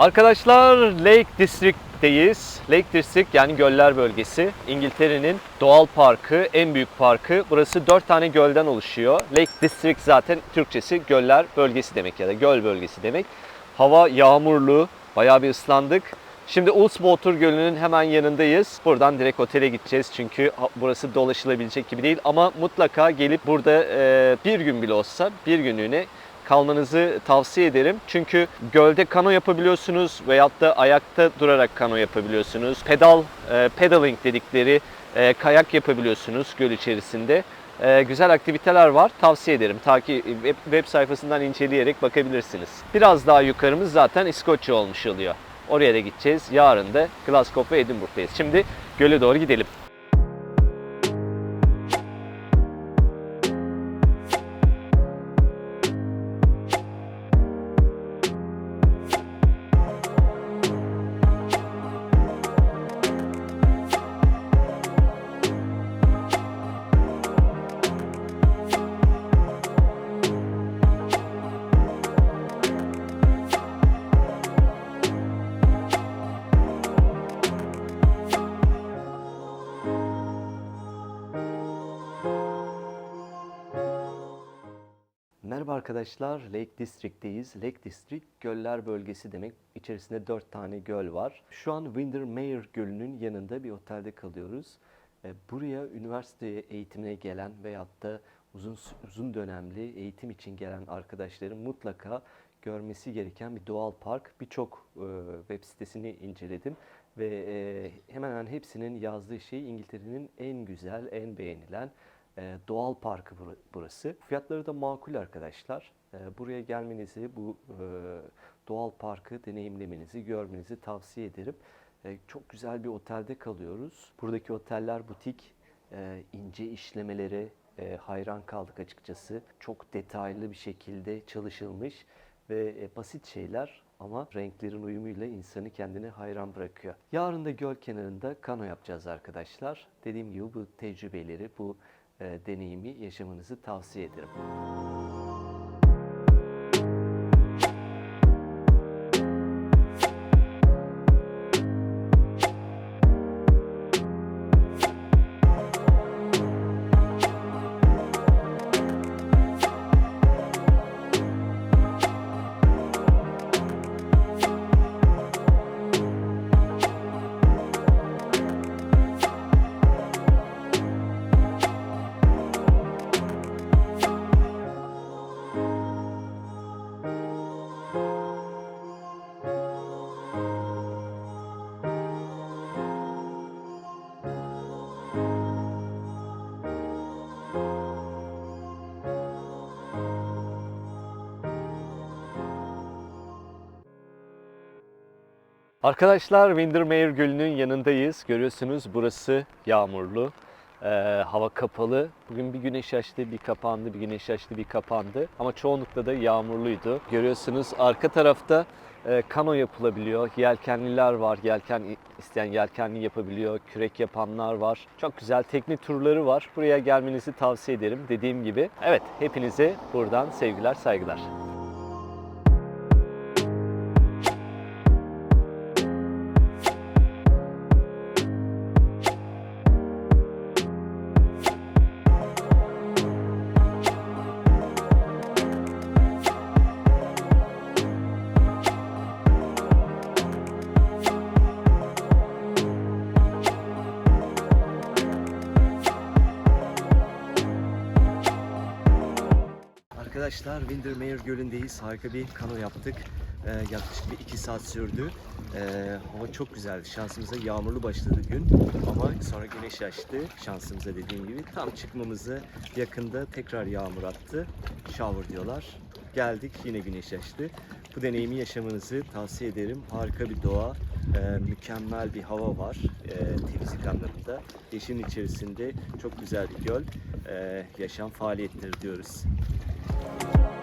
Arkadaşlar Lake District'teyiz. Lake District yani göller bölgesi. İngiltere'nin doğal parkı, en büyük parkı. Burası 4 tane gölden oluşuyor. Lake District zaten Türkçesi göller bölgesi demek ya da göl bölgesi demek. Hava yağmurlu, bayağı bir ıslandık. Şimdi Ulswater Gölü'nün hemen yanındayız. Buradan direkt otele gideceğiz çünkü burası dolaşılabilecek gibi değil. Ama mutlaka gelip burada bir gün bile olsa bir günlüğüne kalmanızı tavsiye ederim. Çünkü gölde kano yapabiliyorsunuz veyahut da ayakta durarak kano yapabiliyorsunuz. Pedal, e, pedaling dedikleri e, kayak yapabiliyorsunuz göl içerisinde. E, güzel aktiviteler var. Tavsiye ederim. Takip web, web sayfasından inceleyerek bakabilirsiniz. Biraz daha yukarımız zaten İskoçya olmuş oluyor. Oraya da gideceğiz. Yarın da Glasgow ve Edinburgh'tayız. Şimdi göle doğru gidelim. Arkadaşlar, Lake District'teyiz. Lake District göller bölgesi demek. İçerisinde 4 tane göl var. Şu an Windermere Gölü'nün yanında bir otelde kalıyoruz. Buraya üniversiteye eğitimine gelen veyahut da uzun uzun dönemli eğitim için gelen arkadaşların mutlaka görmesi gereken bir doğal park. Birçok e, web sitesini inceledim ve e, hemen hemen hepsinin yazdığı şey İngiltere'nin en güzel, en beğenilen e, doğal parkı bura- burası. Fiyatları da makul arkadaşlar. E, buraya gelmenizi, bu e, doğal parkı deneyimlemenizi, görmenizi tavsiye ederim. E, çok güzel bir otelde kalıyoruz. Buradaki oteller butik, e, ince işlemelere e, hayran kaldık açıkçası. Çok detaylı bir şekilde çalışılmış ve e, basit şeyler ama renklerin uyumuyla insanı kendine hayran bırakıyor. Yarın da göl kenarında kano yapacağız arkadaşlar. Dediğim gibi bu tecrübeleri, bu e, deneyimi yaşamanızı tavsiye ederim. Arkadaşlar Windermere Gölü'nün yanındayız. Görüyorsunuz burası yağmurlu. Ee, hava kapalı. Bugün bir güneş açtı, bir kapandı, bir güneş açtı, bir kapandı. Ama çoğunlukla da yağmurluydu. Görüyorsunuz arka tarafta e, kano yapılabiliyor. Yelkenliler var. Yelken isteyen yelkenli yapabiliyor. Kürek yapanlar var. Çok güzel tekne turları var. Buraya gelmenizi tavsiye ederim. Dediğim gibi. Evet, hepinize buradan sevgiler, saygılar. Arkadaşlar Windermere Gölü'ndeyiz. Harika bir kano yaptık. Ee, yaklaşık bir iki saat sürdü. Ee, hava çok güzeldi. Şansımıza yağmurlu başladı gün. Ama sonra güneş açtı. Şansımıza dediğim gibi. Tam çıkmamızı yakında tekrar yağmur attı. Shower diyorlar. Geldik yine güneş açtı. Bu deneyimi yaşamanızı tavsiye ederim. Harika bir doğa, e, mükemmel bir hava var e, temizlik anlamında. Yeşilin içerisinde çok güzel bir göl, e, yaşam faaliyetleri diyoruz. Thank you.